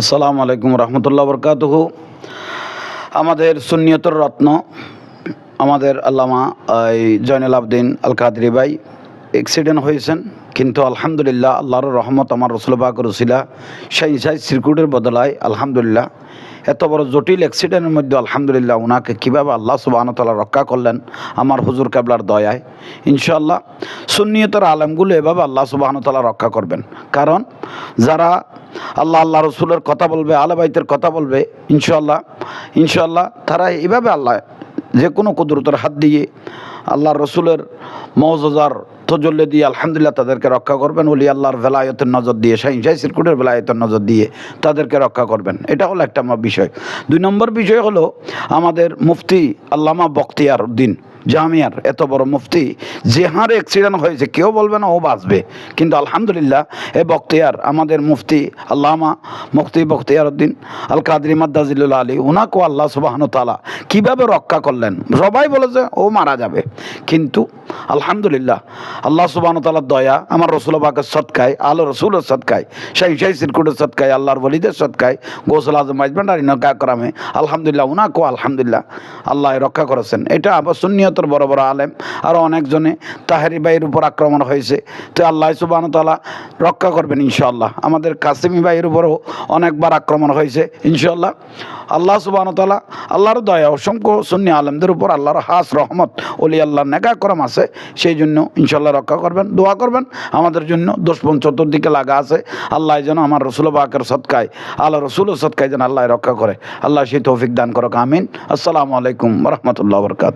আসসালামু আলাইকুম রহমতুল্লাহ বরকাতহ। আমাদের সুন্নিয়তর রত্ন আমাদের আল্লামা জয়নাল আবদিন আল কাদরি ভাই অ্যাক্সিডেন্ট হয়েছেন, কিন্তু আলহামদুলিল্লাহ আল্লাহর রহমত আমার রসুলবাক রসিলা সেই সাই সিরকুটের বদলায়, আলহামদুলিল্লাহ। এত বড় জটিল অ্যাক্সিডেন্টের মধ্যে আলহামদুলিল্লাহ ওনাকে কীভাবে আল্লাহ সুবাহতালা রক্ষা করলেন আমার হুজুর কাবলার দয়ায়। ইনশাআল্লাহ সুন্নিয়তের আলেমগুলো এভাবে আল্লাহ সুবাহতালা রক্ষা করবেন। কারণ যারা আল্লাহ আল্লাহ রসুলের কথা বলবে আলেবাইতের কথা বলবে, ইনশাআল্লাহ ইনশাআল্লাহ তারা এভাবে আল্লাহ যে কোনো কুদরতের হাত দিয়ে আল্লাহ রসুলের মৌজার তজল্লে দিয়ে আলহামদুলিল্লাহ তাদেরকে রক্ষা করবেন। ওলি আল্লাহর ভেলায়তের নজর দিয়ে, শাহিন শাহী সিরকুটের ভেলায়তের নজর দিয়ে তাদেরকে রক্ষা করবেন। এটা হলো একটা আমার বিষয়। দুই নম্বর বিষয় হলো আমাদের মুফতি আল্লামা বখতিয়ার উদ্দিন। জামিয়ার এত বড় মুফতি, যে হারে অ্যাক্সিডেন্ট হয়েছে, কেউ বলবে না, ও বাঁচবে। কিন্তু আলহামদুলিল্লাহ, এ বক্তিয়ার আমাদের মুফতি আল্লামা মুফতি বক্তিয়ার উদ্দিন আল কাদরি মাদ্দাজিল্লা আলী ওনাকেও আল্লাহ সুবাহন তালা কীভাবে রক্ষা করলেন? সবাই বলেছে, ও মারা যাবে। কিন্তু আলহামদুলিল্লাহ। আল্লাহ সুবাহন তালার দয়া, আমার রসুল বাকের সৎকায়, আলো রসুলের সৎকায়, শাহী শাহী সিরকুটের সৎকায়, আল্লাহর বলিদের সৎকায়, গোসল আজম আজমেন্ট আর ইনকা করামে আলহামদুলিল্লাহ উনাকেও আলহামদুলিল্লাহ, আল্লাহ রক্ষা করেছেন। এটা আবার সুন্নিয়তর বড় বড় আলেম আরও অনেকজনে তাহেরি ভাইয়ের উপর আক্রমণ হয়েছে। তো আল্লাহ সুবাহ তালা রক্ষা করবেন ইনশাআল্লাহ। আমাদের কাসিমি ভাইয়ের উপরও অনেকবার আক্রমণ হয়েছে, ইনশাআল্লাহ। আল্লাহ সুবাহ তালা আল্লাহর দয়া, অসংখ্য সুন্নি আলেমদের উপর আল্লাহর হাস রহমত অলি আল্লাহ নেগা করম আছে। সেই জন্য ইনশাল্লাহ রক্ষা করবেন, দোয়া করবেন। আমাদের জন্য দুশ্মন চতুর্দিকে লাগা আছে। আল্লাহ যেন আমার রসুল বাকের সৎকায়, আল্লাহ রসুল সৎকায় যেন আল্লাহ রক্ষা করে। আল্লাহ সেই তৌফিক দান করো আমিন। আসসালামু আলাইকুম রহমতুল্লাহ বরকাত